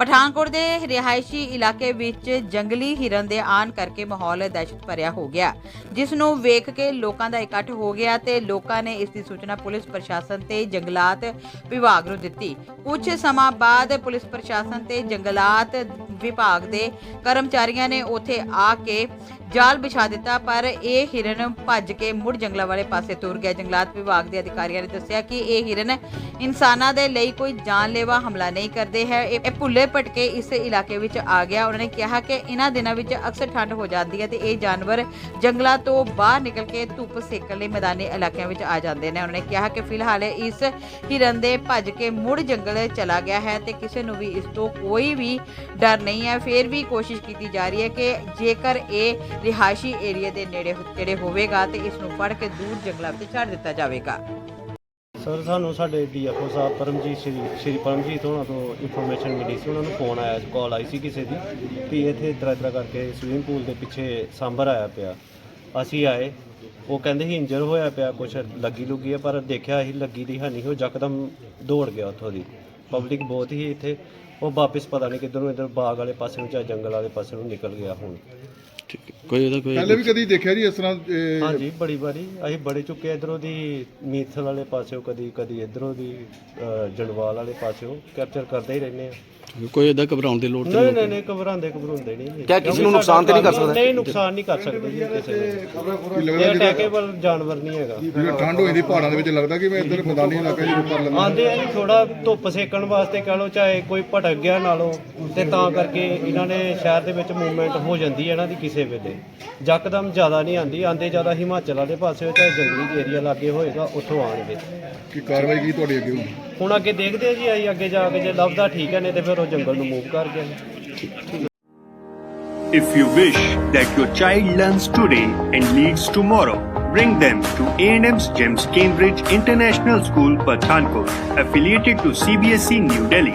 ਪਠਾਨਕੋਟ ਦੇ ਰਿਹਾਇਸ਼ੀ ਇਲਾਕੇ ਵਿੱਚ ਜੰਗਲੀ ਹਿਰਨ ਦੇ ਆਣ ਕਰਕੇ ਮਾਹੌਲ ਦਹਿਸ਼ਤ ਭਰਿਆ ਹੋ ਗਿਆ। ਜਿਸ ਨੂੰ ਵੇਖ ਕੇ ਲੋਕਾਂ ਦਾ ਇਕੱਠ ਹੋ ਗਿਆ ਤੇ ਲੋਕਾਂ ਨੇ ਇਸ ਦੀ ਸੂਚਨਾ ਪੁਲਿਸ ਪ੍ਰਸ਼ਾਸਨ ਤੇ ਜੰਗਲਾਤ ਵਿਭਾਗ ਨੂੰ ਦਿੱਤੀ। ਕੁਝ ਸਮਾਂ ਬਾਅਦ ਪੁਲਿਸ ਪ੍ਰਸ਼ਾਸਨ ਤੇ ਜੰਗਲਾਤ ਵਿਭਾਗ ਦੇ ਕਰਮਚਾਰੀਆਂ ਨੇ ਉੱਥੇ ਆ ਕੇ ਜਾਲ ਵਿਛਾ ਦਿੱਤਾ, ਪਰ ਇਹ ਹਿਰਨ ਭੱਜ ਕੇ ਮੁੜ ਜੰਗਲਾਂ ਵਾਲੇ ਪਾਸੇ ਤੁਰ ਗਿਆ। ਜੰਗਲਾਤ ਵਿਭਾਗ ਦੇ ਅਧਿਕਾਰੀਆਂ ਨੇ ਦੱਸਿਆ ਕਿ ਇਹ ਹਿਰਨ ਇਨਸਾਨਾਂ ਦੇ ਲਈ ਕੋਈ ਜਾਨਲੇਵਾ ਹਮਲਾ ਨਹੀਂ ਕਰਦੇ ਹੈ। ਇਹ ਭੁੱਲੇ ਭਟਕੇ ਇਸ ਇਲਾਕੇ ਵਿੱਚ ਆ ਗਿਆ। ਉਹਨਾਂ ਨੇ ਕਿਹਾ ਕਿ ਇਹਨਾਂ ਦਿਨਾਂ ਵਿੱਚ ਅਕਸਰ ਠੰਡ ਹੋ ਜਾਂਦੀ ਹੈ ਤੇ ਇਹ ਜਾਨਵਰ ਜੰਗਲਾਂ ਤੋਂ ਬਾਹਰ ਨਿਕਲ ਕੇ ਧੁੱਪ ਸੇਕਣ ਲਈ ਮੈਦਾਨੀ ਇਲਾਕਿਆਂ ਵਿੱਚ ਆ ਜਾਂਦੇ ਨੇ। ਉਹਨਾਂ ਨੇ ਕਿਹਾ ਕਿ ਫਿਲਹਾਲ ਇਸ ਹਿਰਨ ਦੇ ਭੱਜ ਕੇ ਮੁੜ ਜੰਗਲ ਚਲਾ ਗਿਆ ਹੈ ਤੇ ਕਿਸੇ ਨੂੰ ਵੀ ਇਸ ਤੋਂ ਕੋਈ ਵੀ ਡਰ ਨਹੀਂ ਹੈ। ਫਿਰ ਵੀ ਕੋਸ਼ਿਸ਼ ਕੀਤੀ ਜਾ ਰਹੀ ਹੈ ਕਿ ਜੇਕਰ ਇਹ ਰਿਹਾਇਸ਼ੀ ਏਰੀਆ ਦੇ ਨੇੜੇ ਤੇੜੇ ਹੋਵੇਗਾ ਤੇ ਇਸ ਨੂੰ ਫੜ ਕੇ ਦੂਰ ਜੰਗਲਾਂ ਵਿੱਚ ਛੱਡ ਦਿੱਤਾ ਜਾਵੇਗਾ। ਸਰ ਸਾਨੂੰ ਸਾਡੇ ਡੀਐਫਓ ਸਾਹਿਬ ਪਰਮਜੀਤ ਸ਼੍ਰੀ ਸ਼੍ਰੀ ਪਰਮਜੀਤ ਉਹਨਾਂ ਤੋਂ ਇਨਫੋਰਮੇਸ਼ਨ ਮਿਲੀ ਸੀ। ਉਹਨਾਂ ਨੂੰ ਫੋਨ ਆਇਆ ਸੀ ਕਾਲ ਆਈ ਸੀ ਕਿਸੇ ਦੀ ਕਿ ਇੱਥੇ ਇਤਰਾ ਇਤਰਾ ਕਰਕੇ ਸਵਿਮਿੰਗ ਪੂਲ ਦੇ ਪਿੱਛੇ ਸਾਂਭਰ ਆਇਆ ਪਿਆ। ਅਸੀਂ ਆਏ, ਉਹ ਕਹਿੰਦੇ ਸੀ ਇੰਜਰ ਹੋਇਆ ਪਿਆ, ਕੁਛ ਲੱਗੀ ਲੁੱਗੀ ਹੈ ਪਰ ਦੇਖਿਆ ਅਸੀਂ ਲੱਗੀ ਦੀ ਹਾਨੀ, ਉਹ ਯਕਦਮ ਦੌੜ ਗਿਆ ਉੱਥੋਂ ਦੀ। ਪਬਲਿਕ ਬਹੁਤ ਹੀ ਇੱਥੇ। ਉਹ ਵਾਪਸ ਪਤਾ ਨਹੀਂ ਕਿੱਧਰ ਨੂੰ ਇੱਧਰ ਬਾਗ ਵਾਲੇ ਪਾਸੇ ਨੂੰ ਜਾਂ ਜੰਗਲ ਵਾਲੇ ਪਾਸੇ ਨੂੰ ਨਿਕਲ ਗਿਆ ਹੁਣ। ਕੋਈ ਉਹਦਾ ਕੋਈ ਪਹਿਲੇ ਵੀ ਕਦੀ ਦੇਖਿਆ ਜੀ ਇਸ ਤਰ੍ਹਾਂ ਇਹ, ਹਾਂਜੀ ਬੜੀ ਵਾਰੀ। ਅਸੀਂ ਬੜੇ ਚੁੱਕੇ ਇਧਰੋਂ ਦੀ ਮੀਥਲ ਵਾਲੇ ਪਾਸਿਓ ਕਦੀ ਕਦੀ ਇਧਰੋਂ ਦੀ ਅਹ, ਜੰਡਵਾਲ ਵਾਲੇ ਪਾਸਿਓ ਕੈਪਚਰ ਕਰਦੇ ਹੀ ਰਹਿੰਦੇ ਆ। ਕੋਈ ਉਹਦਾ ਘਬਰਾਉਣ ਦੀ ਲੋੜ ਨਹੀਂ ਨਹੀਂ ਨਹੀਂ ਘਬਰਾਉਂਦੇ ਘਬਰਾਉਂਦੇ ਨਹੀਂ ਕਿਆ ਕਿਸੇ ਨੂੰ ਨੁਕਸਾਨ ਤੇ ਨਹੀਂ ਕਰ ਸਕਦਾ? ਨਹੀਂ ਨੁਕਸਾਨ ਨਹੀਂ ਕਰ ਸਕਦੇ ਜੀ ਕਿਸੇ ਨੂੰ। ਕੀ ਇਹ ਲੱਗਦਾ ਅਟੈਕੇਬਲ ਜਾਨਵਰ ਨਹੀਂ ਹੈਗਾ। ਜਿਹੜਾ ਠੰਡ ਹੋਈ ਦੀ ਪਹਾੜਾਂ ਦੇ ਵਿੱਚ ਲੱਗਦਾ ਕਿ ਮੈਂ ਇੱਧਰ ਮੈਦਾਨੀ ਇਲਾਕੇ 'ਚ ਕਰ ਲੈਂਦਾ। ਆਂਦੇ ਆ ਜੀ ਥੋੜਾ ਧੁੱਪ ਸੇਕਣ ਵਾਸਤੇ ਕਹ ਲਓ ਚਾਹੇ ਕੋਈ ਭਟਕ ਗਿਆ ਨਾਲੋਂ ਤੇ ਤਾਂ ਕਰਕੇ ਇਹਨਾਂ ਨੇ ਸ਼ਹਿਰ ਦੇ ਵਿੱਚ ਮੂਵਮੈਂਟ ਹੋ ਜਾਂਦੀ ਹੈ ਇਹਨਾਂ ਦੀ ਕਿਸੇ ਵੇਲੇ। ਯਕਦਮ ਜ਼ਿਆਦਾ ਨਹੀਂ ਆਂਦੀ ਆਂਦੇ ਜ਼ਿਆਦਾ ਹਿਮਾਚਲ ਵਾਲੇ ਪਾਸੇ ਚਾਹੇ ਜੰਗਲੀ ਏਰੀਆ ਲਾਗੇ ਹੋਏਗਾ ਉੱਥੋਂ ਆਣਗੇ ਕਿ ਕਾਰਵਾਈ ਕੀ ਤੁਹਾਡੀ ਅੱਗੇ ਹੋਣੀ ਹੁਣ ਅੱਗੇ ਦੇਖਦੇ ਆ ਜੀ ਅਸੀਂ ਅੱਗੇ ਜਾ ਕੇ ਜੇ ਲੱਭਦਾ ਠੀਕ ਹੈ ਨਹੀਂ ਤੇ ਫਿਰ ਉਹ ਜੰਗਲ ਨੂੰ ਮੂਵ ਕਰ ਗਿਆ If you wish that your child learns today and leads tomorrow, bring them to A&M's Gems Cambridge International School, Pathankot, affiliated to CBSE E New Delhi.